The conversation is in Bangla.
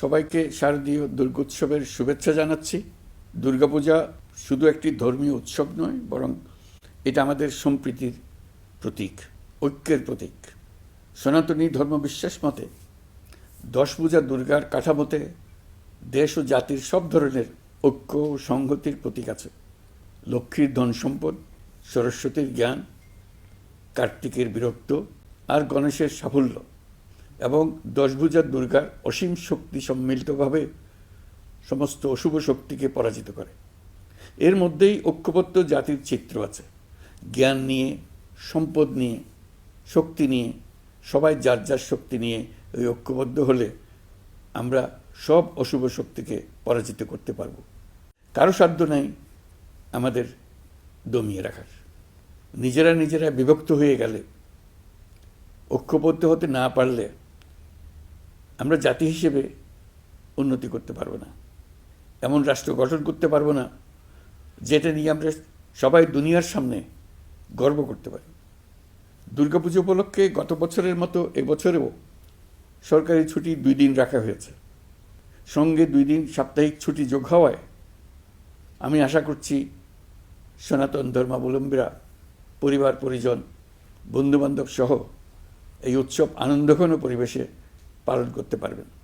সবাইকে শারদীয় দুর্গোৎসবের শুভেচ্ছা জানাচ্ছি। দুর্গাপূজা শুধু একটি ধর্মীয় উৎসব নয়, বরং এটা আমাদের সম্প্রীতির প্রতীক, ঐক্যের প্রতীক। সনাতনী ধর্মবিশ্বাস মতে, দশ পূজা দুর্গার কাঠামোতে দেশ ও জাতির সব ধরনের ঐক্য ও সংহতির প্রতীক আছে। লক্ষ্মীর ধন সম্পদ, সরস্বতীর জ্ঞান, কার্তিকের বিরক্ত আর গণেশের সাফল্য। এবং দশভুজার দুর্গার অসীম শক্তি সম্মিলিতভাবে সমস্ত অশুভ শক্তিকে পরাজিত করে। এর মধ্যেই ঐক্যবদ্ধ জাতির চিত্র আছে। জ্ঞান নিয়ে, সম্পদ নিয়ে, শক্তি নিয়ে, সবাই যার যার শক্তি নিয়ে ওই ঐক্যবদ্ধ হলে আমরা সব অশুভ শক্তিকে পরাজিত করতে পারব। কারও সাধ্য নাই আমাদের দমিয়ে রাখার। নিজেরা নিজেরা বিভক্ত হয়ে গেলে, ঐক্যবদ্ধ হতে না পারলে আমরা জাতি হিসেবে উন্নতি করতে পারব না। এমন রাষ্ট্র গঠন করতে পারব না, যেটা নিয়ে আমরা সবাই দুনিয়ার সামনে গর্ব করতে পারি। দুর্গাপুজো উপলক্ষে গত বছরের মতো এবছরেও সরকারি ছুটি দুই দিন রাখা হয়েছে। সঙ্গে দুই দিন সাপ্তাহিক ছুটি যোগ হওয়ায় আমি আশা করছি সনাতন ধর্মাবলম্বীরা, পরিবার, পরিজন, বন্ধুবান্ধব সহ এই উৎসব আনন্দঘন পরিবেশে পালন করতে পারবেন।